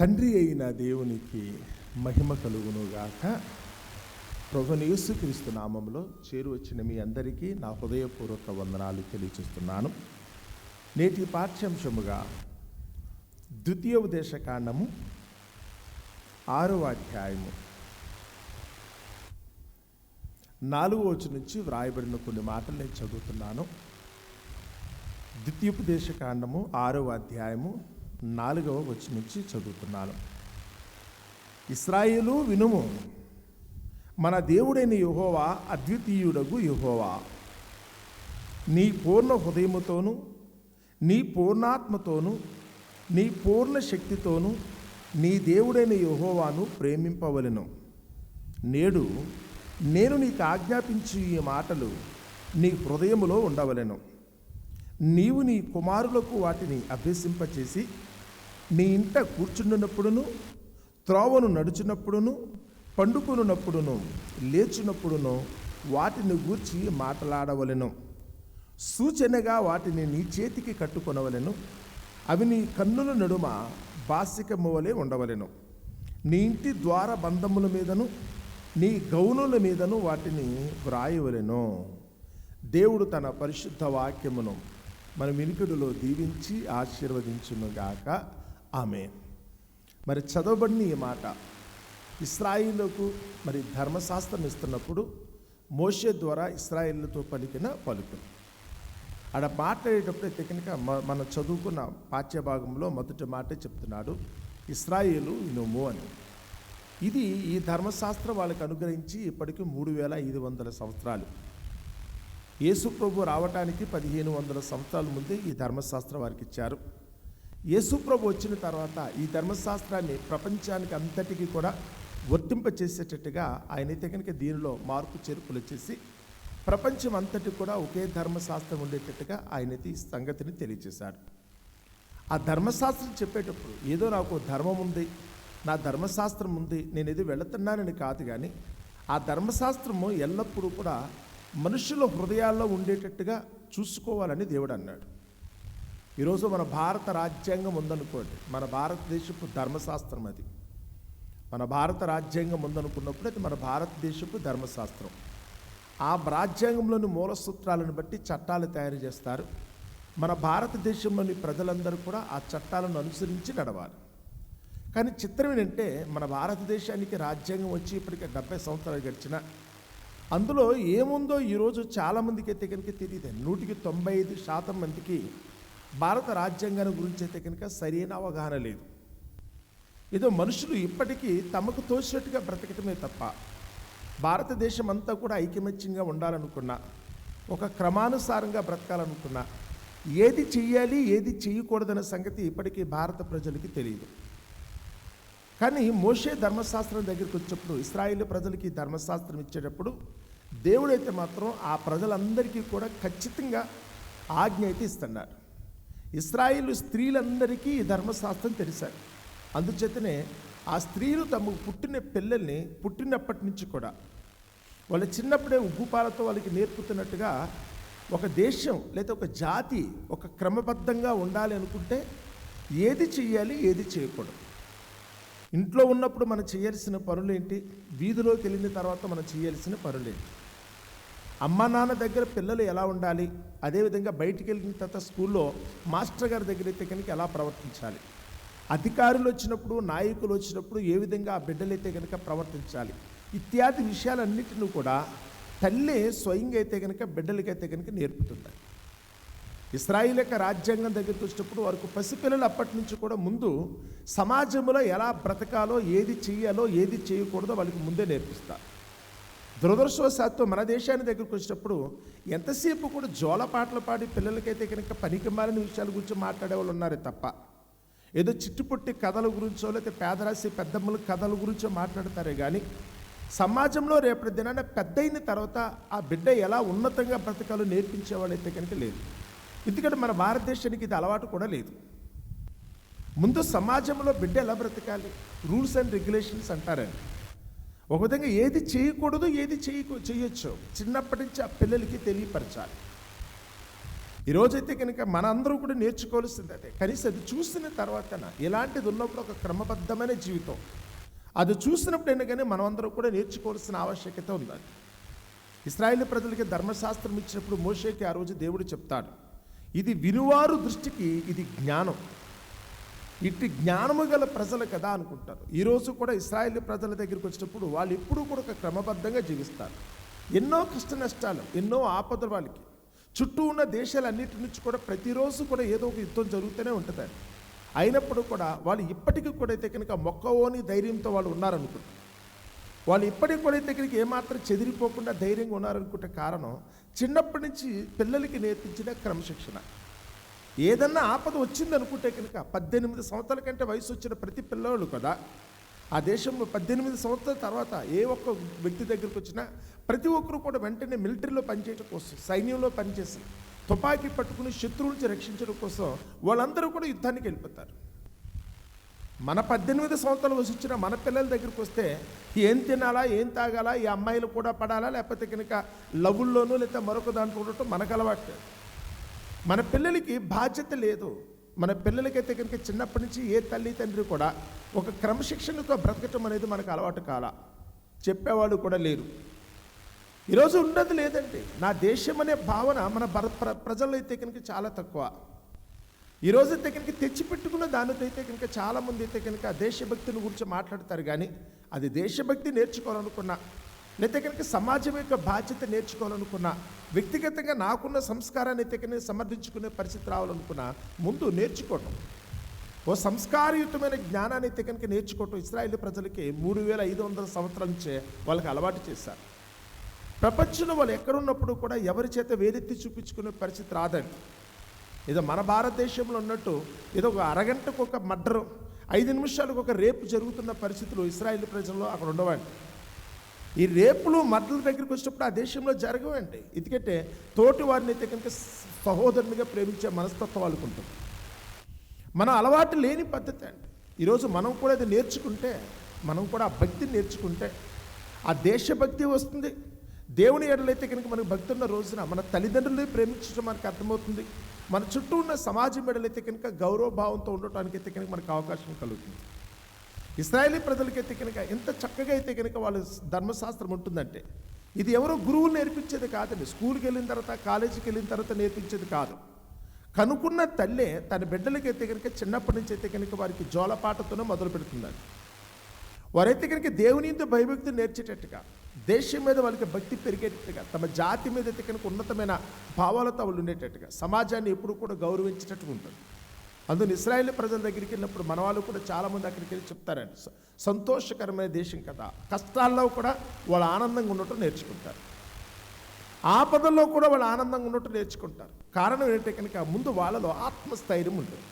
తండ్రి అయిన దేవునికి మహిమ కలుగునుగాక. ప్రభుని యేసుక్రీస్తు నామంలో చేరువచ్చిన మీ అందరికీ నా హృదయపూర్వక వందనాలు తెలియచేస్తున్నాను నేటి పాఠ్యాంశముగా ద్వితీయోపదేశ కాండము ఆరవ అధ్యాయము. నాలుగో వచ్చి నుంచి వ్రాయబడిన కొన్ని మాటలు నేను చదువుతున్నాను. ద్వితీయోపదేశ కాండము ఆరవ అధ్యాయము నాలుగవ వచ్చి నుంచి చదువుతున్నాను. ఇస్రాయేలు వినుము మన దేవుడైన యుహోవా అద్వితీయుడగు యుహోవా. నీ పూర్ణ హృదయముతోను నీ పూర్ణాత్మతోను నీ పూర్ణ శక్తితోను నీ దేవుడైన యుహోవాను ప్రేమింపవలెను. నేడు నేను నీకు ఆజ్ఞాపించి ఈ మాటలు నీ హృదయములో ఉండవలెను. నీవు నీ కుమారులకు వాటిని అభ్యసింపచేసి నీ ఇంట కూర్చుండినప్పుడును త్రోవను నడుచునప్పుడును పండుకొనున్నప్పుడును లేచునప్పుడును వాటిని గూర్చి మాట్లాడవలెను. సూచనగా వాటిని నీ చేతికి కట్టుకొనవలెను. అవి నీ కన్నుల నడుమ బాసికము వలె ఉండవలెను. నీ ఇంటి ద్వార బంధముల మీదను నీ గౌనుల మీదను వాటిని వ్రాయవలెను. దేవుడు తన పరిశుద్ధ వాక్యమును మన వినికిడిలో దీవించి ఆశీర్వదించునుగాక ఆమె మరి చదవబడిన ఈ మాట ఇస్రాయిలకు మరి ధర్మశాస్త్రం ఇస్తున్నప్పుడు మోషే ద్వారా ఇస్రాయిలతో పలికిన పలుకు. ఆడ మాట్లాడేటప్పుడు అయితే మనం చదువుకున్న పాఠ్యభాగంలో మొదటి మాటే చెప్తున్నాడు ఇస్రాయిలు ఇనుము అని. ఇది ఈ ధర్మశాస్త్రం వాళ్ళకి అనుగ్రహించి ఇప్పటికి మూడు వేల ఐదు వందల సంవత్సరాలు. యేసు ప్రభు రావటానికి పదిహేను వందల సంవత్సరాల ముందే ఈ ధర్మశాస్త్రం వారికి ఇచ్చారు. యేసుప్రభు వచ్చిన తర్వాత ఈ ధర్మశాస్త్రాన్ని ప్రపంచానికి అంతటికీ కూడా వర్తింపచేసేటట్టుగా ఆయనైతే కనుక దీనిలో మార్పు చేర్పులు వచ్చేసి ప్రపంచం అంతటి కూడా ఒకే ధర్మశాస్త్రం ఉండేటట్టుగా ఆయనైతే ఈ సంగతిని తెలియజేశాడు. ఆ ధర్మశాస్త్రం చెప్పేటప్పుడు ఏదో నాకు ధర్మం ఉంది నా ధర్మశాస్త్రం ఉంది నేను ఏదో వెళుతున్నానని కాదు కానీ ఆ ధర్మశాస్త్రము ఎల్లప్పుడూ కూడా మనుషుల హృదయాల్లో ఉండేటట్టుగా చూసుకోవాలని దేవుడు అన్నాడు. ఈరోజు మన భారత రాజ్యాంగం ఉందనుకోండి మన భారతదేశపు ధర్మశాస్త్రం అది. మన భారత రాజ్యాంగం ఉందనుకున్నప్పుడు అది మన భారతదేశపు ధర్మశాస్త్రం. ఆ రాజ్యాంగంలోని మూల సూత్రాలను బట్టి చట్టాలు తయారు చేస్తారు. మన భారతదేశంలోని ప్రజలందరూ కూడా ఆ చట్టాలను అనుసరించి నడవాలి. కానీ చిత్రం ఏంటంటే మన భారతదేశానికి రాజ్యాంగం వచ్చి ఇప్పటికే డెబ్బై సంవత్సరాలు గడిచిన అందులో ఏముందో ఈరోజు చాలామందికి అయితే కనుక తెలియదు నూటికి తొంభై ఐదు శాతం మందికి భారత రాజ్యాంగం గురించి అయితే కనుక సరైన అవగాహన లేదు. ఏదో మనుషులు ఇప్పటికీ తమకు తోచినట్టుగా బ్రతకటమే తప్ప భారతదేశం అంతా కూడా ఐకమత్యంగా ఉండాలనుకున్నా ఒక క్రమానుసారంగా బ్రతకాలనుకున్నా ఏది చెయ్యాలి ఏది చేయకూడదన్న సంగతి ఇప్పటికీ భారత ప్రజలకి తెలియదు. కానీ మోషే ధర్మశాస్త్రం దగ్గరికి వచ్చినప్పుడు ఇస్రాయిల్ ప్రజలకి ధర్మశాస్త్రం ఇచ్చేటప్పుడు దేవుడైతే మాత్రం ఆ ప్రజలందరికీ కూడా ఖచ్చితంగా ఆజ్ఞ అయితే ఇస్తున్నారు ఇస్రాయిల్ స్త్రీలందరికీ ఈ ధర్మశాస్త్రం తెలిసారు. అందుచేతనే ఆ స్త్రీలు తమకు పుట్టిన పిల్లల్ని పుట్టినప్పటి నుంచి కూడా వాళ్ళ చిన్నప్పుడే ఉగ్గుపాలతో వాళ్ళకి నేర్పుతున్నట్టుగా ఒక దేశం లేదా ఒక జాతి ఒక క్రమబద్ధంగా ఉండాలి అనుకుంటే ఏది చెయ్యాలి ఏది చేయకూడదు. ఇంట్లో ఉన్నప్పుడు మనం చేయాల్సిన పనులేంటి? వీధిలోకి వెళ్ళిన తర్వాత మనం చేయాల్సిన పనులేంటి? అమ్మ నాన్న దగ్గర పిల్లలు ఎలా ఉండాలి? అదేవిధంగా బయటికి వెళ్ళిన తర్వాత స్కూల్లో మాస్టర్ గారి దగ్గర అయితే కనుక ఎలా ప్రవర్తించాలి? అధికారులు వచ్చినప్పుడు నాయకులు వచ్చినప్పుడు ఏ విధంగా ఆ బిడ్డలైతే కనుక ప్రవర్తించాలి? ఇత్యాది విషయాలన్నిటిని కూడా తల్లి స్వయంగా అయితే కనుక బిడ్డలకైతే కనుక నేర్పుతుంది ఇస్రాయిల్ యొక్క రాజ్యాంగం దగ్గరికి వచ్చినప్పుడు వారికి పసిపిల్లలు అప్పటి నుంచి కూడా ముందు సమాజంలో ఎలా బ్రతకాలో ఏది చేయాలో ఏది చేయకూడదో వాళ్ళకి ముందే నేర్పిస్తారు. దురదృష్టవశాత్తు మన దేశాన్ని దగ్గరికి వచ్చినప్పుడు ఎంతసేపు కూడా జోల పాటలు పాడి పిల్లలకైతే కనుక పనికి మారిన విషయాల గురించి మాట్లాడే వాళ్ళు ఉన్నారే తప్ప. ఏదో చిట్టుపుట్టి కథల గురించో లేకపోతే పేదరాశి పెద్దమ్మల కథల గురించో మాట్లాడతారే కానీ సమాజంలో రేపటి దినాన పెద్ద అయిన తర్వాత ఆ బిడ్డ ఎలా ఉన్నతంగా బ్రతకాలో నేర్పించే వాళ్ళైతే కనుక లేదు. ఎందుకంటే మన భారతదేశానికి ఇది అలవాటు కూడా లేదు. ముందు సమాజంలో బిడ్డ ఎలా బ్రతకాలి? రూల్స్ అండ్ రెగ్యులేషన్స్ అంటారండి. ఒక విధంగా ఏది చేయకూడదు ఏది చేయకు చేయొచ్చు. చిన్నప్పటి నుంచి ఆ పిల్లలకి తెలియపరచాలి. ఈరోజైతే కనుక మనందరూ కూడా నేర్చుకోవాల్సింది అదే. కనీసం అది చూసిన తర్వాతన ఇలాంటిది ఉన్నప్పుడు ఒక క్రమబద్ధమైన జీవితం. అది చూసినప్పుడు కానీ మనమందరం కూడా నేర్చుకోవాల్సిన ఆవశ్యకత ఉంది ఇస్రాయేల్ ప్రజలకి ధర్మశాస్త్రం ఇచ్చినప్పుడు మోషేకి ఆ రోజు దేవుడు చెప్తాడు. ఇది వినువారు దృష్టికి ఇది జ్ఞానం. ఇట్టి జ్ఞానము గల ప్రజలు కదా అనుకుంటారు. ఈరోజు కూడా ఇస్రాయేల్ ప్రజల దగ్గరికి వచ్చినప్పుడు వాళ్ళు ఎప్పుడూ కూడా ఒక క్రమబద్ధంగా జీవిస్తారు. ఎన్నో కష్ట నష్టాలు ఎన్నో ఆపదలు వాళ్ళకి. చుట్టూ ఉన్న దేశాలన్నిటి నుంచి కూడా ప్రతిరోజు కూడా ఏదో ఒక యుద్ధం జరుగుతూనే ఉంటుంది. అయినప్పుడు కూడా వాళ్ళు ఇప్పటికీ కూడా అయితే కనుక మొక్కవోని ధైర్యంతో వాళ్ళు ఉన్నారనుకుంటారు. వాళ్ళు ఇప్పటికి కూడా అయితే కనుక ఏమాత్రం చెదిరిపోకుండా ధైర్యంగా ఉన్నారనుకుంటే కారణం చిన్నప్పటి నుంచి పిల్లలకి నేర్పించిన క్రమశిక్షణ. ఏదన్నా ఆపద వచ్చింది అనుకుంటే కనుక పద్దెనిమిది సంవత్సరాల కంటే వయసు వచ్చిన ప్రతి పిల్లవాళ్ళు కదా ఆ దేశంలో పద్దెనిమిది సంవత్సరాల తర్వాత ఏ ఒక్క వ్యక్తి దగ్గరికి వచ్చినా ప్రతి ఒక్కరు కూడా వెంటనే మిలిటరీలో పనిచేయడం కోసం సైన్యంలో పనిచేసి తుపాకీ పట్టుకుని శత్రువు నుంచి రక్షించడం కోసం వాళ్ళందరూ కూడా యుద్ధానికి వెళ్ళిపోతారు. మన పద్దెనిమిది సంవత్సరాలు వయసు వచ్చిన మన పిల్లల దగ్గరికి వస్తే ఏం తినాలా ఏం తాగాలా ఈ అమ్మాయిలు కూడా పడాలా లేకపోతే కనుక లవ్వుల్లోనూ లేకపోతే మరొక దాంట్లో ఉండటం మనకు అలవాటు. మన పిల్లలకి బాధ్యత లేదు. మన పిల్లలకైతే కనుక చిన్నప్పటి నుంచి ఏ తల్లి తండ్రి కూడా ఒక క్రమశిక్షణతో బ్రతకటం అనేది మనకు అలవాటు కాల. చెప్పేవాళ్ళు కూడా లేరు. ఈరోజు ఉన్నది లేదండి. నా దేశం అనే భావన మన భర ప్ర ప్రజల్లో అయితే కనుక చాలా తక్కువ. ఈరోజు అయితే కనుక తెచ్చిపెట్టుకున్న దానితో అయితే కనుక చాలామంది అయితే కనుక దేశభక్తిని గురించి మాట్లాడతారు కానీ అది దేశభక్తి నేర్చుకోవాలనుకున్నా లేకపోతే కనుక సమాజం యొక్క బాధ్యత నేర్చుకోవాలనుకున్నా వ్యక్తిగతంగా నాకున్న సంస్కారాన్ని అయితే కనుక సమర్థించుకునే పరిస్థితి రావాలనుకున్నా ముందు నేర్చుకోవటం. ఓ సంస్కారయుతమైన జ్ఞానాన్ని అయితే కనుక నేర్చుకోవటం ఇస్రాయేల్ ప్రజలకి మూడు వేల ఐదు వందల సంవత్సరాల నుంచే వాళ్ళకి అలవాటు చేశారు. ప్రపంచంలో వాళ్ళు ఎక్కడున్నప్పుడు కూడా ఎవరి చేత వేరెత్తి చూపించుకునే పరిస్థితి రాదండి. ఏదో మన భారతదేశంలో ఉన్నట్టు ఏదో ఒక అరగంటకు ఒక మర్డర్ ఐదు నిమిషాలకు ఒక రేపు జరుగుతున్న పరిస్థితులు ఇస్రాయేల్ ప్రజల్లో అక్కడ ఉండవండి. ఈ రేపులు మర్డర్ల దగ్గరికి వచ్చినప్పుడు ఆ దేశంలో జరగవండి. ఎందుకంటే తోటి వారిని అయితే కనుక సహోదరునిగా ప్రేమించే మనస్తత్వం వాళ్ళకు ఉంటుంది. మన అలవాటు లేని పద్ధతి అండి. ఈరోజు మనం కూడా ఇది నేర్చుకుంటే మనం కూడా ఆ భక్తిని నేర్చుకుంటే ఆ దేశభక్తి వస్తుంది. దేవుని ఎడలైతే కనుక మనకు భక్తి ఉన్న రోజున మన తల్లిదండ్రులని ప్రేమించడం మనకు అర్థమవుతుంది. మన చుట్టూ ఉన్న సమాజం ఎడలైతే కనుక గౌరవభావంతో ఉండటానికి అయితే కనుక మనకు అవకాశం కలుగుతుంది. ఇస్రాయేలీ ప్రజలకైతే కనుక ఎంత చక్కగా అయితే కనుక వాళ్ళ ధర్మశాస్త్రం ఉంటుందంటే ఇది ఎవరో గురువులు నేర్పించేది కాదండి. స్కూల్కి వెళ్ళిన తర్వాత కాలేజీకి వెళ్ళిన తర్వాత నేర్పించేది కాదు. కనుక్కున్న తల్లే తన బిడ్డలకైతే కనుక చిన్నప్పటి నుంచి అయితే కనుక వారికి జోలపాటతోనే మొదలు పెడుతుందండి. వారైతే కనుక దేవునితో భయభక్తి నేర్చేటట్టుగా దేశం మీద వాళ్ళకి భక్తి పెరిగేటట్టుగా తమ జాతి మీద అయితే కనుక ఉన్నతమైన భావాలతో వాళ్ళు ఉండేటట్టుగా సమాజాన్ని ఎప్పుడు కూడా గౌరవించేటట్టుగా ఉంటుంది. అందులో ఇస్రాయేల్ ప్రజల దగ్గరికి వెళ్ళినప్పుడు మన వాళ్ళు కూడా చాలామంది అక్కడికి వెళ్ళి చెప్తారండి. సంతోషకరమైన దేశం కదా. కష్టాల్లో కూడా వాళ్ళు ఆనందంగా ఉండటం నేర్చుకుంటారు. ఆపదల్లో కూడా వాళ్ళు ఆనందంగా ఉండటం నేర్చుకుంటారు. కారణం ఏంటంటే కనుక ముందు వాళ్ళలో ఆత్మస్థైర్యం ఉంటుంది.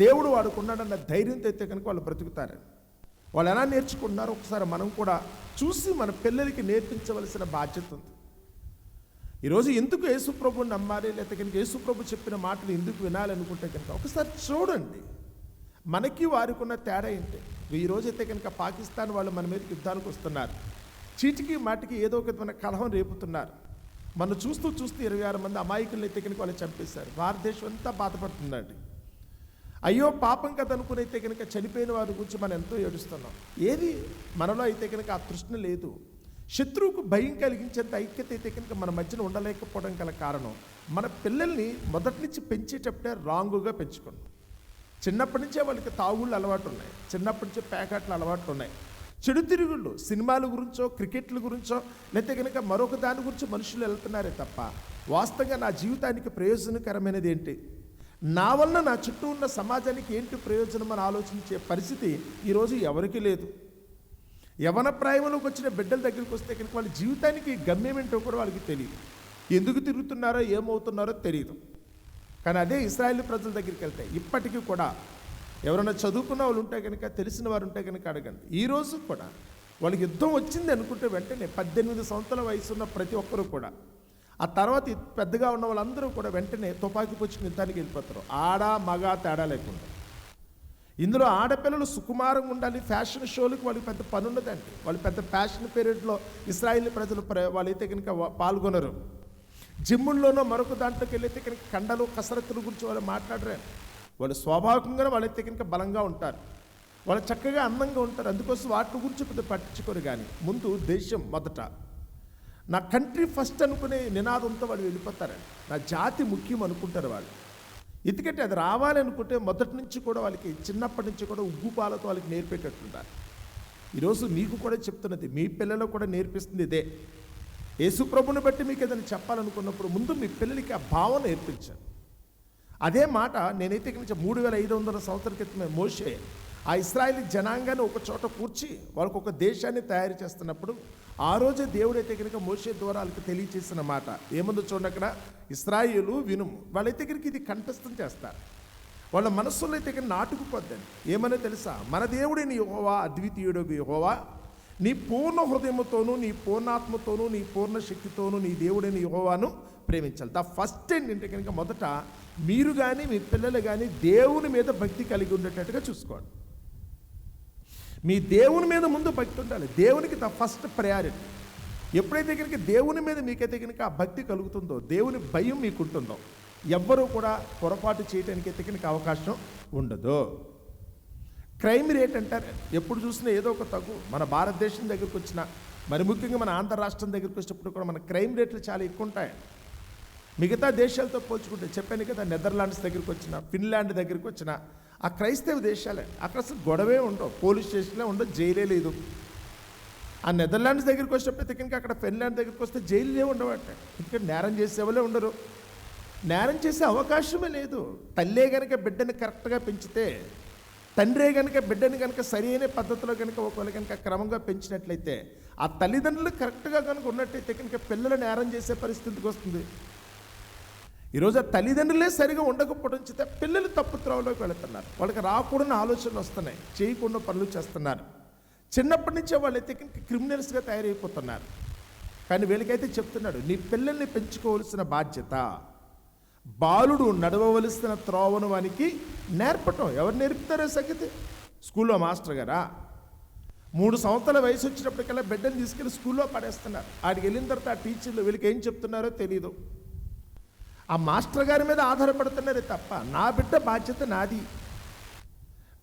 దేవుడు వాడుకున్నాడన్న ధైర్యంతో అయితే కనుక వాళ్ళు బ్రతుకుతారని వాళ్ళు ఎలా నేర్చుకుంటున్నారో ఒకసారి మనం కూడా చూసి మన పిల్లలకి నేర్పించవలసిన బాధ్యత ఉంది. ఈరోజు ఎందుకు యేసుప్రభుని నమ్మాలి? లేకపోతే కనుక యేసుప్రభు చెప్పిన మాటలు ఎందుకు వినాలనుకుంటే కనుక ఒకసారి చూడండి. మనకి వారికి ఉన్న తేడా ఏంటి? ఈరోజు అయితే కనుక పాకిస్తాన్ వాళ్ళు మన మీద యుద్ధానికి వస్తున్నారు. చీటికి మాటికి ఏదో ఒక విధమైన కలహం రేపుతున్నారు. మనం చూస్తూ చూస్తూ ఇరవై ఆరు మంది అమాయకులను అయితే కనుక వాళ్ళు చంపేశారు. భారతదేశం అంతా బాధపడుతుందండి. అయ్యో పాపం కదా అనుకుని అయితే కనుక చనిపోయిన వారి గురించి మనం ఎంతో ఏడుస్తున్నాం. ఏది మనలో అయితే కనుక ఆ తృష్ణ లేదు. శత్రువుకు భయం కలిగించేంత ఐక్యత అయితే కనుక మన మధ్యన ఉండలేకపోవడం గల కారణం మన పిల్లల్ని మొదటి నుంచి పెంచేటప్పుడే రాంగుగా పెంచుకున్నాం చిన్నప్పటి నుంచే వాళ్ళకి తాగుళ్ళు అలవాటు ఉన్నాయి. చిన్నప్పటి నుంచే ప్యాకెట్లు అలవాట్లు ఉన్నాయి. చెడు తిరుగుళ్ళు సినిమాల గురించో క్రికెట్ల గురించో లేకపోతే కనుక మరొక దాని గురించి మనుషులు వెళ్తున్నారే తప్ప వాస్తవంగా నా జీవితానికి ప్రయోజనకరమైనది ఏంటి? నా వలన నా చుట్టూ ఉన్న సమాజానికి ఏంటి ప్రయోజనం అని ఆలోచించే పరిస్థితి ఈరోజు ఎవరికీ లేదు. యవన ప్రాయంలోకి వచ్చిన బిడ్డల దగ్గరికి వస్తే కనుక వాళ్ళ జీవితానికి గమ్యం ఏంటో కూడా వాళ్ళకి తెలియదు. ఎందుకు తిరుగుతున్నారో ఏమవుతున్నారో తెలియదు. కానీ అదే ఇస్రాయేల్ ప్రజల దగ్గరికి వెళ్తాయి ఇప్పటికీ కూడా ఎవరైనా చదువుకున్న వాళ్ళు ఉంటే కనుక తెలిసిన వారు ఉంటే కనుక అడగండి. ఈరోజు కూడా వాళ్ళకి యుద్ధం వచ్చింది అనుకుంటే వెంటనే పద్దెనిమిది సంవత్సరాల వయసు ఉన్న ప్రతి ఒక్కరూ కూడా ఆ తర్వాత పెద్దగా ఉన్న వాళ్ళందరూ కూడా వెంటనే తుపాకీ పుచ్చుకుని యుద్ధానికి వెళ్ళిపోతారు. ఆడ మగ తేడా లేకుండా. ఇందులో ఆడపిల్లలు సుకుమారంగా ఉండాలి. ఫ్యాషన్ షోలకు వాళ్ళకి పెద్ద పని ఉండదండి వాళ్ళు పెద్ద ఫ్యాషన్ పీరియడ్లో ఇస్రాయిల్ ప్రజలు వాళ్ళైతే కనుక పాల్గొనరు. జిమ్ముల్లోనో మరొక దాంట్లోకి వెళ్ళైతే కనుక కండలు కసరత్తుల గురించి వాళ్ళు మాట్లాడరు. వాళ్ళు స్వాభావికంగానే వాళ్ళైతే కనుక బలంగా ఉంటారు. వాళ్ళు చక్కగా అందంగా ఉంటారు. అందుకోసం వాటి గురించి పెద్ద పట్టించుకోరు కానీ ముందు దేశం మొదట. నా కంట్రీ ఫస్ట్ అనుకునే నినాదంతో వాళ్ళు వెళ్ళిపోతారండి. నా జాతి ముఖ్యం అనుకుంటారు వాళ్ళు. ఎందుకంటే అది రావాలనుకుంటే మొదటి నుంచి కూడా వాళ్ళకి చిన్నప్పటి నుంచి కూడా ఉగ్గు పాలతో వాళ్ళకి నేర్పేటట్టుంటారు ఈరోజు మీకు కూడా చెప్తున్నది మీ పిల్లలకు కూడా నేర్పిస్తుంది ఇదే. యేసుప్రభుని బట్టి మీకు ఏదైనా చెప్పాలనుకున్నప్పుడు ముందు మీ పిల్లలకి ఆ భావం నేర్పించాను అదే మాట నేనైతే ఇక్కడ మూడు వేల ఐదు వందల సంవత్సరాల క్రితమే మోషే ఆ ఇస్రాయలీ జనాంగాన్ని ఒక చోట కూర్చి వాళ్ళకు ఒక దేశాన్ని తయారు చేస్తున్నప్పుడు ఆ రోజే దేవుడైతే కనుక మోసే ద్వారా వాళ్ళకి తెలియచేసిన మాట. ఏముందో చూడండి అక్కడ? విను. వినుము వాళ్ళైతే కనుక ఇది కంఠస్థం చేస్తారు. వాళ్ళ మనస్సులో అయితే కనుక నాటుకుపోద్దని ఏమని తెలుసా? మన దేవుడే నీ హోవా అద్వితీయుడు యహోవా నీ పూర్ణ హృదయముతోనూ నీ పూర్ణాత్మతోనూ నీ పూర్ణ శక్తితోనూ నీ దేవుడైన యహోవాను ప్రేమించాలి. ద ఫస్ట్ ఏంటంటే కనుక మొదట మీరు కానీ మీ పిల్లలు కానీ దేవుని మీద భక్తి కలిగి ఉండేటట్టుగా చూసుకోండి మీ దేవుని మీద ముందు భక్తి ఉండాలి. దేవునికి ద ఫస్ట్ ప్రయారిటీ ఎప్పుడైతే కనుక దేవుని మీద మీకైతే కనుక ఆ భక్తి కలుగుతుందో దేవుని భయం మీకు ఉంటుందో ఎవ్వరూ కూడా పొరపాటు చేయడానికి అయితే కనుక అవకాశం ఉండదు. క్రైమ్ రేట్ అంటారు. ఎప్పుడు చూసినా ఏదో ఒక తగ్గు. మన భారతదేశం దగ్గరికి వచ్చిన మరి ముఖ్యంగా మన ఆంధ్ర రాష్ట్రం దగ్గరికి వచ్చినప్పుడు కూడా మన క్రైమ్ రేట్లు చాలా ఎక్కువ ఉంటాయి మిగతా దేశాలతో పోల్చుకుంటే చెప్పాను కదా నెదర్లాండ్స్ దగ్గరికి వచ్చిన ఫిన్లాండ్ దగ్గరికి వచ్చిన ఆ క్రైస్తవ దేశాలే అక్కడ అసలు గొడవే ఉండవు. పోలీస్ స్టేషన్లే ఉండవు జైలే లేదు. ఆ నెదర్లాండ్స్ దగ్గరికి వచ్చేటప్పుడు ఇంకా అక్కడ ఫిన్లాండ్ దగ్గరికి వస్తే జైలులే ఉండవట. ఇంకా నేరం చేసేవాళ్ళే ఉండరు. నేరం చేసే అవకాశమే లేదు. తల్లే కనుక బిడ్డని కరెక్ట్గా పెంచితే తండ్రే కనుక బిడ్డని కనుక సరైన పద్ధతిలో కనుక ఒకవేళ కనుక క్రమంగా పెంచినట్లయితే ఆ తల్లిదండ్రులు కరెక్ట్గా కనుక ఉన్నట్టయితే కనుక పిల్లలు నేరం చేసే పరిస్థితికి వస్తుంది. ఈరోజు ఆ తల్లిదండ్రులే సరిగా ఉండకపోవడం చేత పిల్లలు తప్పు త్రోవలోకి వెళుతున్నారు. వాళ్ళకి రాకూడని ఆలోచనలు వస్తున్నాయి. చేయకుండా పనులు చేస్తున్నారు. చిన్నప్పటి నుంచే వాళ్ళైతే క్రిమినల్స్గా తయారైపోతున్నారు. కానీ వీళ్ళకైతే చెప్తున్నాడు నీ పిల్లల్ని పెంచుకోవలసిన బాధ్యత బాలుడు నడవవలసిన త్రోవను వానికి నేర్పటం. ఎవరు నేర్పుతారో సంగతి? స్కూల్లో మాస్టర్ గారా? మూడు సంవత్సరాల వయసు వచ్చినప్పటికల్లా బిడ్డను తీసుకెళ్ళి స్కూల్లో పడేస్తున్నారు. ఆడికి వెళ్ళిన తర్వాత ఆ టీచర్లు వీళ్ళకి ఏం చెప్తున్నారో తెలియదు ఆ మాస్టర్ గారి మీద ఆధారపడుతున్నారే తప్ప నా బిడ్డ బాధ్యత నాది.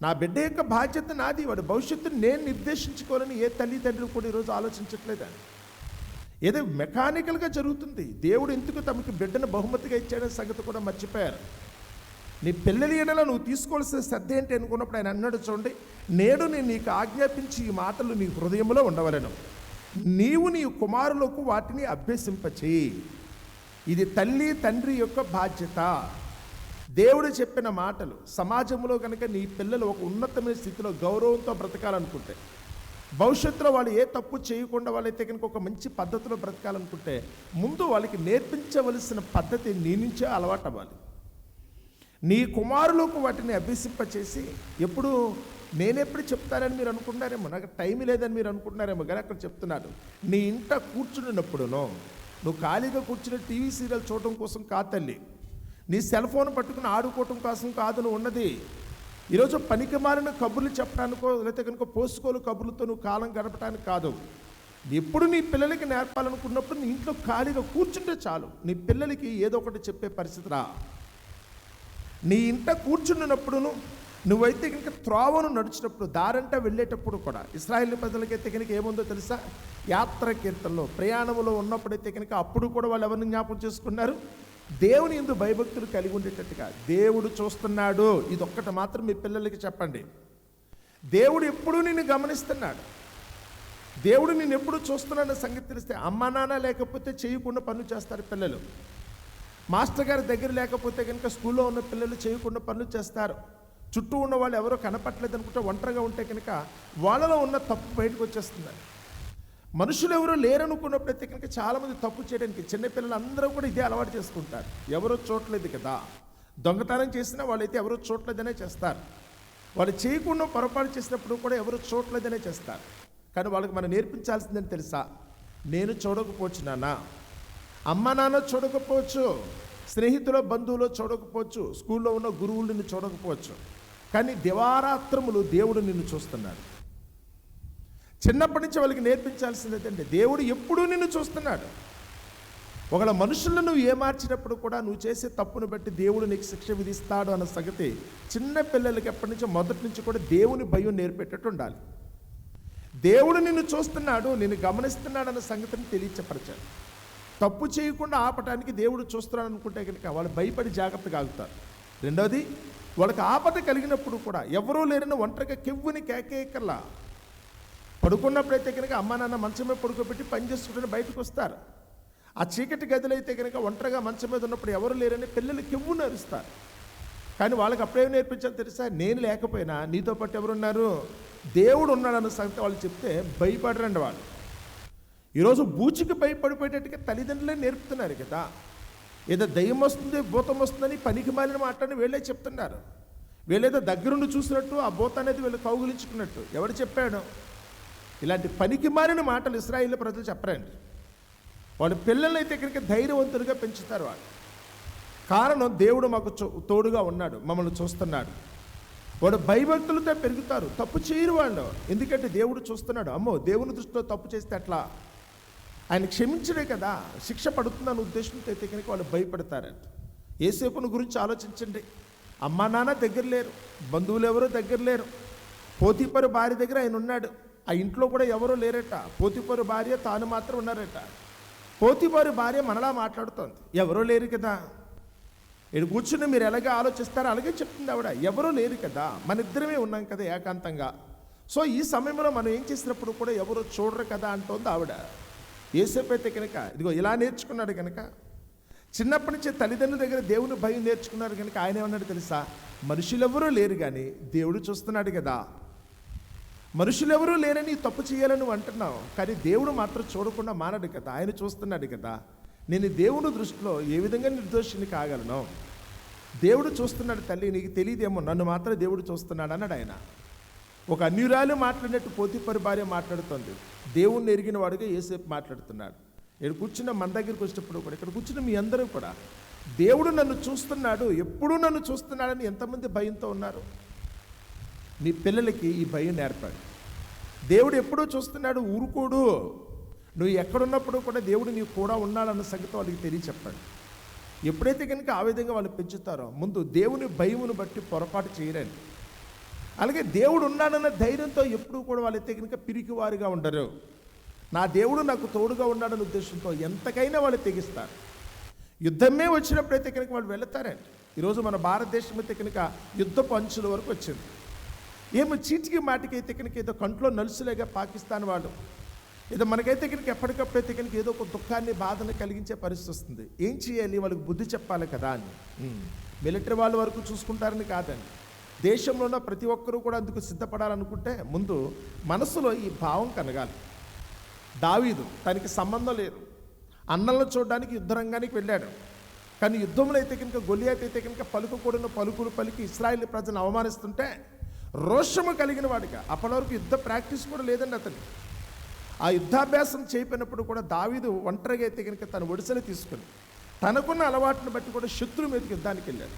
నా బిడ్డ యొక్క బాధ్యత నాది. వాడు భవిష్యత్తుని నేను నిర్దేశించుకోవాలని ఏ తల్లిదండ్రులు కూడా ఈరోజు ఆలోచించట్లేదని ఏదో మెకానికల్గా జరుగుతుంది. దేవుడు ఎందుకు తమకి బిడ్డను బహుమతిగా ఇచ్చాడనే సంగతి కూడా మర్చిపోయారు. నీ పిల్లల ఏడలో నువ్వు తీసుకోవాల్సిన శ్రద్ధ ఏంటి అనుకున్నప్పుడు ఆయన అన్నాడు చూడండి నేడు నేను నీకు ఆజ్ఞాపించి ఈ మాటలు నీ హృదయంలో ఉండవలను. నీవు నీ కుమారులకు వాటిని అభ్యసింపచేయి. ఇది తల్లి తండ్రి యొక్క బాధ్యత. దేవుడు చెప్పిన మాటలు సమాజంలో కనుక నీ పిల్లలు ఒక ఉన్నతమైన స్థితిలో గౌరవంతో బ్రతకాలనుకుంటే భవిష్యత్తులో వాళ్ళు ఏ తప్పు చేయకుండా వాళ్ళైతే కనుక ఒక మంచి పద్ధతిలో బ్రతకాలనుకుంటే ముందు వాళ్ళకి నేర్పించవలసిన పద్ధతి నీ నుంచే అలవాటు అవ్వాలి నీ కుమారులకు వాటిని అభ్యసింపచేసి ఎప్పుడు నేనెప్పుడు చెప్తానని మీరు అనుకుంటున్నారేమో నాకు టైం లేదని మీరు అనుకుంటున్నారేమో కానీ అక్కడ చెప్తున్నాడు నీ ఇంట కూర్చున్నప్పుడునో నువ్వు ఖాళీగా కూర్చుని టీవీ సీరియల్ చూడటం కోసం కాదు తల్లి. నీ సెల్ ఫోన్ పట్టుకుని ఆడుకోవటం కోసం కాదు నువ్వు ఉన్నది. ఈరోజు పనికి మారిన కబుర్లు చెప్పడానికో లేకపోతే కనుక పోసుకోలు కబుర్లతో నువ్వు కాలం గడపడానికి కాదు. ఎప్పుడు నీ పిల్లలకి నేర్పాలనుకున్నప్పుడు నీ ఇంట్లో ఖాళీగా కూర్చుంటే చాలు. నీ పిల్లలకి ఏదో ఒకటి చెప్పే పరిస్థితి రా నీ ఇంట కూర్చున్నప్పుడును నువ్వైతే కనుక త్రోవను నడిచినప్పుడు దారంట వెళ్ళేటప్పుడు కూడా ఇస్రాయేల్ ప్రజలకైతే కనుక ఏముందో తెలుసా? యాత్ర కీర్తనలో ప్రయాణంలో ఉన్నప్పుడైతే కనుక అప్పుడు కూడా వాళ్ళు ఎవరిని జ్ఞాపకం చేసుకున్నారు? దేవుని ఎందు భయభక్తులు కలిగి ఉండేటట్టుగా దేవుడు చూస్తున్నాడు. ఇది ఒక్కటి మాత్రం మీ పిల్లలకి చెప్పండి. దేవుడు ఎప్పుడూ నిన్ను గమనిస్తున్నాడు. దేవుడు నేను ఎప్పుడు చూస్తున్నాడన్న సంగతి తెలిస్తే అమ్మ నాన్న లేకపోతే చేయకుండా పనులు చేస్తారు పిల్లలు. మాస్టర్ గారి దగ్గర లేకపోతే కనుక స్కూల్లో ఉన్న పిల్లలు చేయకుండా పనులు చేస్తారు. చుట్టూ ఉన్న వాళ్ళు ఎవరో కనపట్లేదు అనుకుంటే ఒంటరిగా ఉంటే కనుక వాళ్ళలో ఉన్న తప్పు బయటకు వచ్చేస్తుంది. మనుషులు ఎవరో లేరనుకున్నప్పుడైతే కనుక చాలామంది తప్పు చేయడానికి చిన్నపిల్లలు అందరూ కూడా ఇదే అలవాటు చేసుకుంటారు. ఎవరో చూడలేదు కదా. దొంగతనం చేసినా వాళ్ళైతే ఎవరో చూడలేదనే చేస్తారు. వాళ్ళు చేయకుండా పొరపాటు చేసినప్పుడు కూడా ఎవరు చూడలేదనే చేస్తారు. కానీ వాళ్ళకి మనం నేర్పించాల్సిందని తెలుసా? నేను చూడకపోవచ్చు నాన్న. అమ్మ నాన్న చూడకపోవచ్చు. స్నేహితుల బంధువులు చూడకపోవచ్చు. స్కూల్లో ఉన్న గురువులు నిన్ను చూడకపోవచ్చు. కానీ దివారాత్రములు దేవుడు నిన్ను చూస్తున్నాడు. చిన్నప్పటి నుంచి వాళ్ళకి నేర్పించాల్సింది ఏంటంటే దేవుడు ఎప్పుడూ నిన్ను చూస్తున్నాడు. ఒకళ్ళ మనుషులను నువ్వు ఏమార్చినప్పుడు కూడా నువ్వు చేసే తప్పును బట్టి దేవుడు నీకు శిక్ష విధిస్తాడు అన్న సంగతి చిన్న పిల్లలకి ఎప్పటి నుంచో మొదటి నుంచి కూడా దేవుని భయం నేర్పేటట్టు ఉండాలి. దేవుడు నిన్ను చూస్తున్నాడు నిన్ను గమనిస్తున్నాడు అన్న సంగతిని తెలియచపరచాలి తప్పు చేయకుండా ఆపటానికి దేవుడు చూస్తున్నాడు అనుకుంటే కనుక వాళ్ళు భయపడి జాగ్రత్తగా ఆగుతారు. రెండవది వాళ్ళకి ఆపద కలిగినప్పుడు కూడా ఎవరూ లేరని ఒంటరిగా కెవ్వుని కేకేకల్లా పడుకున్నప్పుడైతే కనుక అమ్మ నాన్న మంచం మీద పడుకోబెట్టి పని చేసుకుంటూ బయటకు వస్తారు. ఆ చీకటి గదిలో అయితే కనుక ఒంటరిగా మంచం మీద ఉన్నప్పుడు ఎవరు లేరని పిల్లలు కెవ్వు నరుస్తారు. కానీ వాళ్ళకి అప్పుడేం నేర్పించాలి తెలుసా? నేను లేకపోయినా నీతో పాటు ఎవరున్నారు? దేవుడు ఉన్నాడన్న సంగతి వాళ్ళు చెప్తే భయపడరండి వాళ్ళు. ఈరోజు బూచికి భయపడిపోయేటట్టుగా తల్లిదండ్రులే నేర్పుతున్నారు కదా. ఏదో దయ్యం వస్తుంది భూతం వస్తుందని పనికి మాలిన మాటని వీళ్ళే చెప్తున్నారు. వీళ్ళేదో దగ్గరుండి చూసినట్టు ఆ భూత అనేది వీళ్ళు కౌగులించుకున్నట్టు. ఎవరు చెప్పాడు? ఇలాంటి పనికి మారిన మాటలు ఇస్రాయిల్ ప్రజలు చెప్పరండి. వాళ్ళ పిల్లల్ని అయితే ఇక్కడికి ధైర్యవంతులుగా పెంచుతారు వాళ్ళు. కారణం దేవుడు మాకు చో- తోడుగా ఉన్నాడు మమ్మల్ని చూస్తున్నాడు. వాడు భయభక్తులతో పెరుగుతారు తప్పు చేయరు వాళ్ళు. ఎందుకంటే దేవుడు చూస్తున్నాడు అమ్మో దేవుని దృష్టిలో తప్పు చేస్తే ఎట్లా? ఆయన క్షమించడే కదా. శిక్ష పడుతుందన్న ఉద్దేశంతో అయితే కనుక వాళ్ళు భయపడతారంట. ఏసేపుని గురించి ఆలోచించండి. అమ్మా నాన్న దగ్గర లేరు. బంధువులు ఎవరో దగ్గర లేరు. పోతిపరు భార్య దగ్గర ఆయన ఉన్నాడు. ఆ ఇంట్లో కూడా ఎవరో లేరట. పోతిపరు భార్య తాను మాత్రం ఉన్నారట. పోతిపరు భార్య మనలా మాట్లాడుతోంది. ఎవరో లేరు కదా. ఇక్కడ కూర్చుని మీరు ఎలాగ ఆలోచిస్తారో అలాగే చెప్తుంది ఆవిడ. ఎవరూ లేరు కదా. మన ఇద్దరమే ఉన్నాం కదా ఏకాంతంగా. సో ఈ సమయంలో మనం ఏం చేసినప్పుడు కూడా ఎవరు చూడరు కదా అంటోంది ఆవిడ. ఏసేపు అయితే కనుక ఇదిగో ఇలా నేర్చుకున్నాడు కనుక చిన్నప్పటి నుంచి తల్లిదండ్రుల దగ్గర దేవుని భయం నేర్చుకున్నారు కనుక ఆయన ఏమన్నాడు తెలుసా? మనుషులెవరూ లేరు కానీ దేవుడు చూస్తున్నాడు కదా. మనుషులెవరూ లేరని తప్పు చేయాలని అంటున్నావు కానీ దేవుడు మాత్రం చూడకుండా మానడు కదా. ఆయన చూస్తున్నాడు కదా. నేను దేవుని దృష్టిలో ఏ విధంగా నిర్దోషిని కాగలను? దేవుడు చూస్తున్నాడు తల్లి నీకు తెలియదేమో నన్ను మాత్రం దేవుడు చూస్తున్నాడు అన్నాడు ఆయన. ఒక అన్యురాలు మాట్లాడినట్టు పోతిపరి భార్య మాట్లాడుతుంది. దేవుణ్ణి ఎరిగిన వాడుగా ఏసేపు మాట్లాడుతున్నాడు. ఇక్కడ కూర్చున్న మన దగ్గరికి వచ్చినప్పుడు కూడా ఇక్కడ కూర్చున్న మీ అందరూ కూడా దేవుడు నన్ను చూస్తున్నాడు ఎప్పుడూ నన్ను చూస్తున్నాడని ఎంతమంది భయంతో ఉన్నారు? నీ పిల్లలకి ఈ భయం నేర్పాడు దేవుడు ఎప్పుడూ చూస్తున్నాడు ఊరుకోడు. నువ్వు ఎక్కడున్నప్పుడు కూడా దేవుడు నీకు కూడా ఉన్నాడన్న సంగతి వాళ్ళకి తెలియచెప్పాడు ఎప్పుడైతే కనుక ఆ విధంగా వాళ్ళు పెంచుతారో ముందు దేవుని భయమును బట్టి పొరపాటు చేయరండి అలాగే దేవుడు ఉన్నాడన్న ధైర్యంతో ఎప్పుడూ కూడా వాళ్ళైతే కనుక పిరికివారుగా ఉండరు. నా దేవుడు నాకు తోడుగా ఉన్నాడన్న ఉద్దేశంతో ఎంతకైనా వాళ్ళు తెగిస్తారు. యుద్ధమే వచ్చినప్పుడైతే కనుక వాళ్ళు వెళతారండి. ఈరోజు మన భారతదేశం అయితే కనుక యుద్ధపు అంచుల వరకు వచ్చింది. ఏమో చీటికి మాటికి అయితే కనుక ఏదో కంట్లో నలుసులేగా పాకిస్తాన్ వాళ్ళు ఏదో మనకైతే కనుక ఎప్పటికప్పుడైతే కనుక ఏదో ఒక దుఃఖాన్ని బాధను కలిగించే పరిస్థితి వస్తుంది. ఏం చేయాలి? వాళ్ళకి బుద్ధి చెప్పాలి కదా అని. మిలిటరీ వాళ్ళ వరకు చూసుకుంటారని కాదండి. దేశంలో ఉన్న ప్రతి ఒక్కరూ కూడా అందుకు సిద్ధపడాలనుకుంటే ముందు మనసులో ఈ భావం కలగాలి. దావీదు తనకి సంబంధం లేదు. అన్నలను చూడడానికి యుద్ధరంగానికి వెళ్ళాడు. కానీ యుద్ధంలో అయితే కనుక గొలియాత్ అయితే కనుక పలుకకూడని పలుకులు పలికి ఇస్రాయిల్ ప్రజలను అవమానిస్తుంటే రోషము కలిగిన వాడిగా అప్పటి వరకు యుద్ధ ప్రాక్టీస్ కూడా లేదండి అతనికి ఆ యుద్ధాభ్యాసం చేయపోయినప్పుడు కూడా దావీదు ఒంటరిగా అయితే కనుక తన ఒడిసెలు తీసుకుని తనకున్న అలవాటును బట్టి కూడా శత్రువు మీదకి యుద్ధానికి వెళ్ళాడు.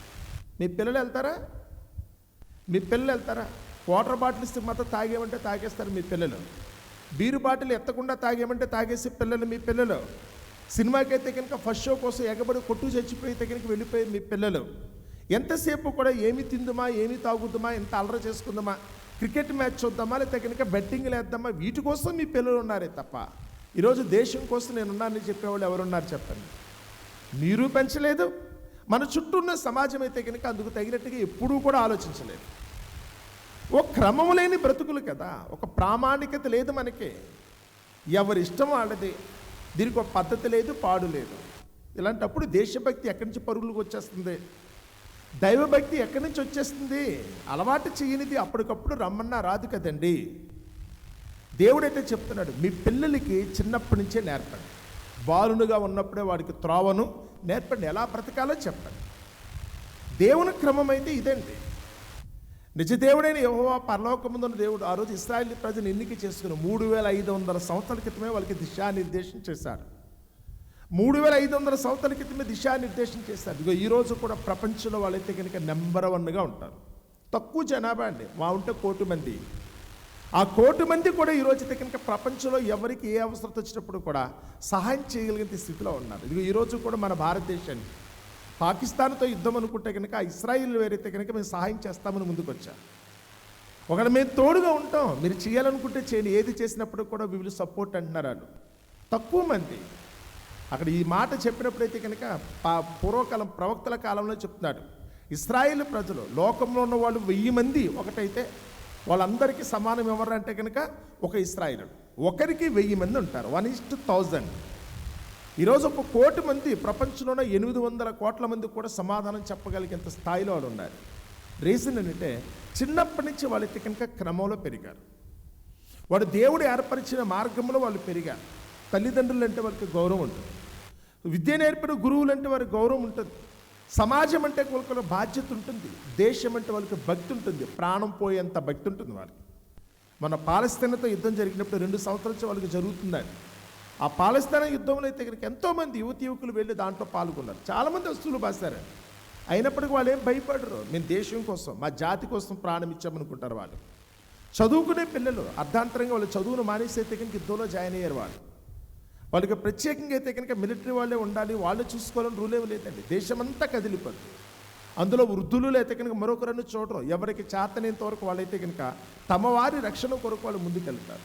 మీ పిల్లలు వెళ్తారా? మీ పిల్లలు వెళ్తారా? వాటర్ బాటిల్ ఇస్తే మాత్రం తాగేమంటే తాగేస్తారు మీ పిల్లలు. బీరు బాటిల్ ఎత్తకుండా తాగేమంటే తాగేసే పిల్లలు మీ పిల్లలు. సినిమాకి అయితే కనుక ఫస్ట్ షో కోసం ఎగబడి కొట్టు చచ్చిపోయితే కనుక వెళ్ళిపోయే మీ పిల్లలు. ఎంతసేపు కూడా ఏమి తిందుమా ఏమి తాగుద్దుమా ఎంత అలర చేసుకుందామా క్రికెట్ మ్యాచ్ చూద్దామా లేకపోతే కనుక బెట్టింగ్లు వేద్దామా వీటి కోసం మీ పిల్లలు ఉన్నారే తప్ప. ఈరోజు దేశం కోసం నేనున్నానని చెప్పేవాళ్ళు ఎవరున్నారు చెప్పండి? మీరు పెంచలేదు మన చుట్టూ ఉన్న సమాజం అయితే కనుక అందుకు తగినట్టుగా ఎప్పుడూ కూడా ఆలోచించలేదు. ఓ క్రమం లేని బ్రతుకులు కదా ఒక ప్రామాణికత లేదు మనకి. ఎవరి ఇష్టం వాళ్ళది దీనికి ఒక పద్ధతి లేదు పాడు లేదు. ఇలాంటప్పుడు దేశభక్తి ఎక్కడి నుంచి పరుగులకు వచ్చేస్తుంది? దైవభక్తి ఎక్కడి నుంచి వచ్చేస్తుంది? అలవాటు చేయనిది అప్పటికప్పుడు రమ్మన్నా రాదు కదండి. దేవుడైతే చెప్తున్నాడు మీ పిల్లలకి చిన్నప్పటి నుంచే నేర్పండి. బాలునుగా ఉన్నప్పుడే వాడికి త్రోవను నేర్పండి ఎలా బ్రతకాలో చెప్పండి. దేవుని క్రమం అయితే ఇదండి. నిజదేవుడైన యహోవా పరలోకముందున్న దేవుడు ఆ రోజు ఇస్రాయల్ ప్రజలు ఎన్నిక చేసుకుని మూడు వేల ఐదు వందల సంవత్సరాల క్రితమే వాళ్ళకి దిశానిర్దేశం చేశారు మూడు వేల ఐదు వందల సంవత్సరాల క్రితమే దిశానిర్దేశం చేశారు ఇదిగో ఈరోజు కూడా ప్రపంచంలో వాళ్ళైతే కనుక నెంబర్ వన్గా ఉంటారు. తక్కువ జనాభా అండి. మా ఉంటే కోటి మంది. ఆ కోటి మంది కూడా ఈరోజు కనుక ప్రపంచంలో ఎవరికి ఏ అవసరం వచ్చినప్పుడు కూడా సహాయం చేయగలిగిన స్థితిలో ఉన్నారు. ఇది ఈరోజు కూడా మన భారతదేశాన్ని పాకిస్తాన్తో యుద్ధం అనుకుంటే కనుక ఇస్రాయిల్ వేరైతే కనుక మేము సహాయం చేస్తామని ముందుకు వచ్చారు ఒకవేళ మేము తోడుగా ఉంటాం మీరు చేయాలనుకుంటే చేయండి ఏది చేసినప్పుడు కూడా వివిల్ సపోర్ట్ అంటున్నారు వాళ్ళు. తక్కువ మంది. అక్కడ ఈ మాట చెప్పినప్పుడైతే కనుక పా- పూర్వకాలం ప్రవక్తల కాలంలో చెప్తున్నాడు. ఇస్రాయేల్ ప్రజలు లోకంలో ఉన్న వాళ్ళు వెయ్యి మంది ఒకటైతే వాళ్ళందరికీ సమానం ఎవరంటే కనుక ఒక ఇస్రాయిలు ఒకరికి వెయ్యి మంది ఉంటారు. వన్ ఇస్ టు థౌజండ్ ఈరోజు ఒక కోటి మంది ప్రపంచంలోనే ఎనిమిది వందల కోట్ల మంది కూడా సమాధానం చెప్పగలిగేంత స్థాయిలో వాళ్ళు ఉన్నారు. రీజన్ ఏంటంటే చిన్నప్పటి నుంచి వాళ్ళైతే కనుక క్రమంలో పెరిగారు. వాడు దేవుడు ఏర్పరిచిన మార్గంలో వాళ్ళు పెరిగారు. తల్లిదండ్రులు అంటే వాళ్ళకి గౌరవం ఉంటుంది. విద్య నేర్పిన గురువులు అంటే వారికి గౌరవం ఉంటుంది. సమాజం అంటే వాళ్ళకి బాధ్యత ఉంటుంది దేశం అంటే వాళ్ళకి భక్తి ఉంటుంది ప్రాణం పోయేంత భక్తి ఉంటుంది వాళ్ళకి. మన పాలస్తీనతో యుద్ధం జరిగినప్పుడు రెండు సంవత్సరాల నుంచి వాళ్ళకి జరుగుతుందని. ఆ పాలస్తీన యుద్ధంలో అయితే ఇక్కడికి ఎంతోమంది యువతి యువకులు వెళ్ళి దాంట్లో పాల్గొన్నారు. చాలామంది వస్తువులు బాసారు. అయినప్పటికీ వాళ్ళు ఏం భయపడరు. మేము దేశం కోసం మా జాతి కోసం ప్రాణం ఇచ్చామనుకుంటారు వాళ్ళు. చదువుకునే పిల్లలు అర్ధాంతరంగా వాళ్ళు చదువును మానేసి అయితే కనుక యుద్ధంలో జాయిన్ అయ్యారు వాళ్ళు. వాళ్ళకి ప్రత్యేకంగా అయితే కనుక మిలిటరీ వాళ్ళే ఉండాలి వాళ్ళు చూసుకోవాలని రూల్ ఏమి లేదండి. దేశమంతా కదిలిపోద్ది. అందులో వృద్ధులు అయితే కనుక మరొకరನ್ನು చూడరు. ఎవరికి చేతనేంత వరకు వాళ్ళైతే కనుక తమ వారి రక్షణ కొరకు వాళ్ళు ముందుకెళ్తారు.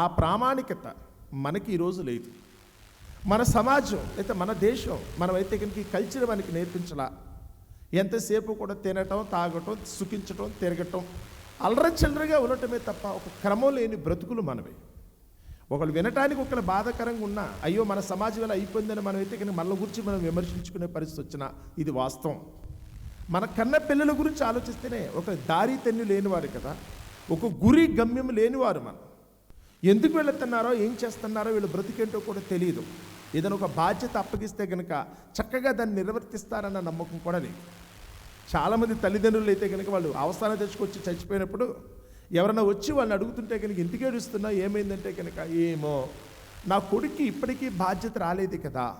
ఆ ప్రామాణికత మనకి ఈరోజు లేదు. మన సమాజం అయితే మన దేశం మనమైతే కనుక ఈ కల్చర్ మనకి నేర్పించలా. ఎంతసేపు కూడా తినటం తాగటం సుఖించటం తిరగటం అల్లర చిల్లరగా ఉండటమే తప్ప ఒక క్రమం లేని బ్రతుకులు మనవి. ఒకళ్ళు వినటానికి ఒకళ్ళు బాధాకరంగా ఉన్నా అయ్యో మన సమాజం ఇలా అయిపోయిందని మనం అయితే కనుక మన గురించి మనం విమర్శించుకునే పరిస్థితి వచ్చినా ఇది వాస్తవం. మన కన్న పిల్లల గురించి ఆలోచిస్తేనే ఒక దారి తెన్ను లేనివారు కదా ఒక గురి గమ్యం లేనివారు మనం. ఎందుకు వెళుతున్నారో ఏం చేస్తున్నారో వీళ్ళు బ్రతికేంటో కూడా తెలియదు ఏదైనా ఒక బాధ్యత అప్పగిస్తే కనుక చక్కగా దాన్ని నిర్వర్తిస్తారన్న నమ్మకం కూడా లేదు. చాలామంది తల్లిదండ్రులు అయితే కనుక వాళ్ళు అవసరాలు తెచ్చుకొచ్చి చచ్చిపోయినప్పుడు ఎవరైనా వచ్చి వాళ్ళని అడుగుతుంటే కనుక ఇంటికి ఏడుస్తున్నా? ఏమైందంటే కనుక ఏమో నా కొడుక్కి ఇప్పటికీ బాధ్యత రాలేదు కదా.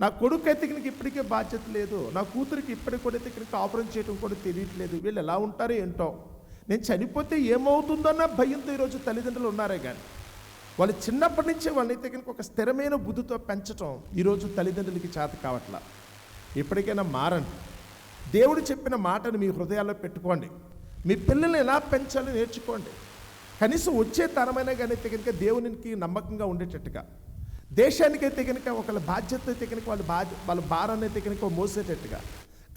నా కొడుకు అయితే కనుక ఇప్పటికే బాధ్యత లేదు. నా కూతురికి ఇప్పటికి కూడా అయితే కనుక ఆపరేట్ చేయడం కూడా తెలియట్లేదు. వీళ్ళు ఎలా ఉంటారో ఏంటో. నేను చనిపోతే ఏమవుతుందన్న భయంతో ఈరోజు తల్లిదండ్రులు ఉన్నారే కానీ వాళ్ళు చిన్నప్పటి నుంచే వాళ్ళైతే కనుక ఒక స్థిరమైన బుద్ధితో పెంచటం ఈరోజు తల్లిదండ్రులకి చేత కావట్లా. ఎప్పటికైనా మారండి. దేవుడు చెప్పిన మాటను మీ హృదయాల్లో పెట్టుకోండి. మీ పిల్లల్ని ఎలా పెంచాలో నేర్చుకోండి. కనీసం వచ్చే తరమైనా కానీ అయితే కనుక దేవునికి నమ్మకంగా ఉండేటట్టుగా దేశానికైతే కనుక ఒకళ్ళ బాధ్యత అయితే కనుక వాళ్ళ బాధ్య వాళ్ళ భారాన్ని అయితే కనుక మోసేటట్టుగా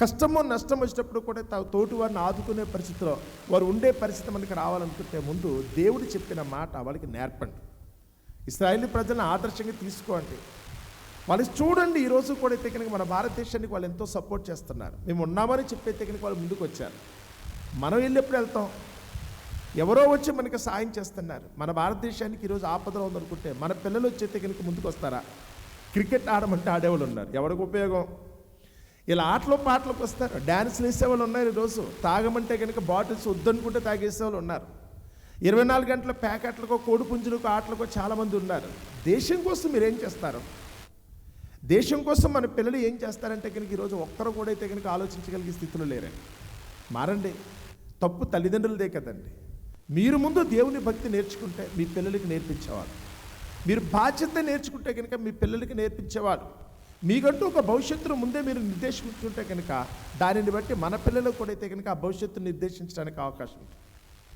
కష్టమో నష్టం వచ్చినప్పుడు కూడా తోటి వారిని ఆదుకునే పరిస్థితిలో వారు ఉండే పరిస్థితి మనకి రావాలనుకుంటే ముందు దేవుడు చెప్పిన మాట వాళ్ళకి నేర్పండి. ఇస్రాయేలీ ప్రజలను ఆదర్శంగా తీసుకోండి. వాళ్ళు చూడండి ఈరోజు కూడా అయితే కనుక మన భారతదేశానికి వాళ్ళు ఎంతో సపోర్ట్ చేస్తున్నారు. మేము ఉన్నామని చెప్పే కనుక వాళ్ళు ముందుకు వచ్చారు. మనం వెళ్ళి ఎప్పుడు వెళ్తాం. ఎవరో వచ్చి మనకి సాయం చేస్తున్నారు. మన భారతదేశానికి ఈరోజు ఆపదలో ఉందనుకుంటే మన పిల్లలు వచ్చి కనుక ముందుకు వస్తారా? క్రికెట్ ఆడమంటే ఆడేవాళ్ళు ఉన్నారు. ఎవరికి ఉపయోగం? ఇలా ఆటలు పాటలకు వస్తారు. డ్యాన్స్లు వేసేవాళ్ళు ఉన్నారు ఈరోజు. తాగమంటే కనుక బాటిల్స్ వద్దనుకుంటే తాగేసేవాళ్ళు ఉన్నారు. ఇరవై నాలుగు గంటల ప్యాకెట్లకో కోడి పుంజులకో ఆటలకో చాలామంది ఉన్నారు. దేశం కోసం మీరు ఏం చేస్తారు? దేశం కోసం మన పిల్లలు ఏం చేస్తారంటే కనుక ఈరోజు ఒక్కరు కూడా అయితే కనుక ఆలోచించగలిగే స్థితిలో లేరే. మారండి. తప్పు తల్లిదండ్రులదే కదండి. మీరు ముందు దేవుని భక్తి నేర్చుకుంటే మీ పిల్లలకి నేర్పించేవారు మీరు బాధ్యత నేర్చుకుంటే కనుక మీ పిల్లలకి నేర్పించేవారు మీకంటూ ఒక భవిష్యత్తును ముందే మీరు నిర్దేశించుకుంటే కనుక దానిని బట్టి మన పిల్లలకు కూడా అయితే కనుక ఆ భవిష్యత్తును నిర్దేశించడానికి అవకాశం ఉంది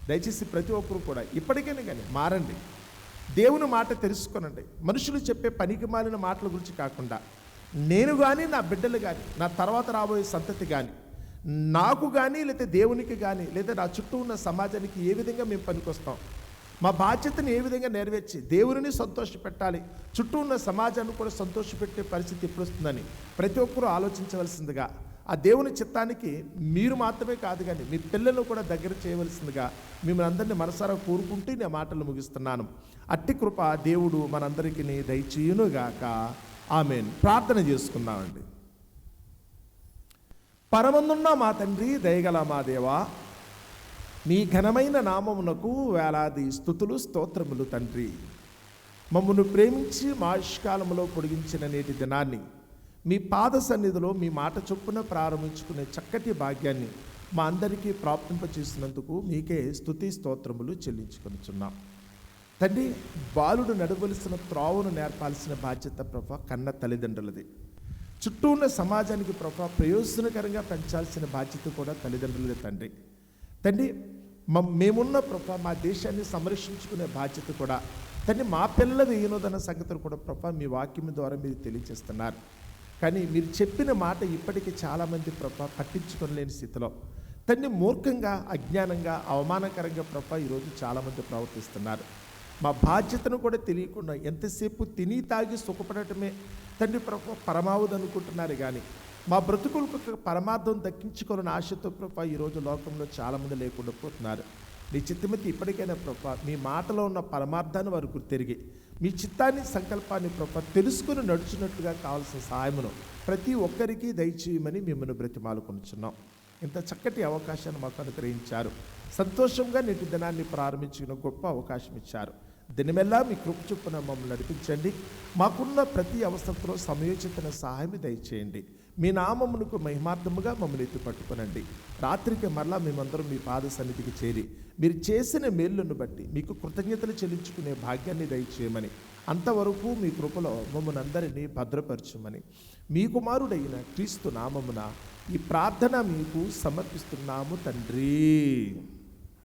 దయచేసి ప్రతి ఒక్కరు కూడా ఇప్పటికైనా కానీ మారండి. దేవుని మాట తెలుసుకోనండి. మనుషులు చెప్పే పనికి మాలిన మాటల గురించి కాకుండా నేను కానీ నా బిడ్డలు కానీ నా తర్వాత రాబోయే సంతతి కానీ నాకు కానీ లేదా దేవునికి కానీ లేదా నా చుట్టూ ఉన్న సమాజానికి ఏ విధంగా మేము పనికొస్తాం? మా బాధ్యతను ఏ విధంగా నెరవేర్చి దేవుని సంతోషపెట్టాలి? చుట్టూ ఉన్న సమాజాన్ని కూడా సంతోషపెట్టే పరిస్థితి ఎప్పుడు వస్తుందని ప్రతి ఒక్కరూ ఆలోచించవలసిందిగా ఆ దేవుని చిత్తానికి మీరు మాత్రమే కాదు కానీ మీ పిల్లలను కూడా దగ్గర చేయవలసిందిగా మిమ్మల్ని అందరినీ మనసారా కోరుకుంటూ నేను మాటలు ముగిస్తున్నాను. అట్టి కృప దేవుడు మనందరికీ దయచేయునుగాక. ఆమెను. ప్రార్థన చేసుకుందామండి. పరమందున్న మా తండ్రి దయగల మా దేవా మీ ఘనమైన నామమునకు వేలాది స్థుతులు స్తోత్రములు తండ్రి. మమ్మను ప్రేమించి మా ఆయుష్కాలంలో పొడిగించిన నేటి దినాన్ని మీ పాద సన్నిధిలో మీ మాట చొప్పున ప్రారంభించుకునే చక్కటి భాగ్యాన్ని మా అందరికీ ప్రాప్తింప చేసినందుకు మీకే స్థుతి స్తోత్రములు చెల్లించుకొనిచున్నాం. తండ్రి బాలుడు నడవలసిన త్రావును నేర్పాల్సిన బాధ్యత ప్రభా కన్న తల్లిదండ్రులది. చుట్టూ ఉన్న సమాజానికి ప్రభా ప్రయోజనకరంగా పెంచాల్సిన బాధ్యత కూడా తల్లిదండ్రులదే తండ్రి. తండ్రి మేమున్న ప్రభా మా దేశాన్ని సంరక్షించుకునే బాధ్యత కూడా తండ్రి మా పిల్లలు ఏనోదన్న సంగతులు కూడా ప్రభా మీ వాక్యం ద్వారా మీరు తెలియజేస్తున్నారు. కానీ మీరు చెప్పిన మాట ఇప్పటికీ చాలామంది ప్రభా పట్టించుకోలేని స్థితిలో. తండ్రి మూర్ఖంగా అజ్ఞానంగా అవమానకరంగా ప్రభా ఈరోజు చాలామంది ప్రవర్తిస్తున్నారు. మా బాధ్యతను కూడా తెలియకుండా ఎంతసేపు తిని తాగి సుఖపడటమే తండ్రి ప్రభు పరమావధి అనుకుంటున్నారు కానీ మా బ్రతుకులకు పరమార్థం దక్కించుకోవాలని ఆశతో ప్రభా ఈరోజు లోకంలో చాలామంది లేకుండా పోతున్నారు. నీ చిత్తమతి ఇప్పటికైనా ప్రభా మీ మాటలో ఉన్న పరమార్థాన్ని వారు తిరిగి మీ చిత్తాన్ని సంకల్పాన్ని ప్రభా తెలుసుకుని నడుచున్నట్టుగా కావాల్సిన సహాయమును ప్రతి ఒక్కరికి దయచేయమని మిమ్మల్ని బ్రతిమాలుకొనుచున్నాం. ఇంత చక్కటి అవకాశాన్ని మాకు అనుగ్రహించారు. సంతోషంగా నేటి దినాన్ని ప్రారంభించిన గొప్ప అవకాశం ఇచ్చారు. దినమెల్లా మీ కృప చొప్పున మమ్మల్ని నడిపించండి. మాకున్న ప్రతి అవసరంలో సమయోచితన సహాయం దయచేయండి. మీ నామమునకు మహిమార్థముగా మమ్మల్ని ఎత్తి పట్టుకునండి. రాత్రికి మరలా మేమందరం మీ పాద సన్నిధికి చేరి మీరు చేసిన మేలును బట్టి మీకు కృతజ్ఞతలు చెల్లించుకునే భాగ్యాన్ని దయచేయమని అంతవరకు మీ కృపలో మమ్మల్ని అందరినీ భద్రపరచమని మీ కుమారుడైన క్రీస్తు నామమున ఈ ప్రార్థన మీకు సమర్పిస్తున్నాము తండ్రి.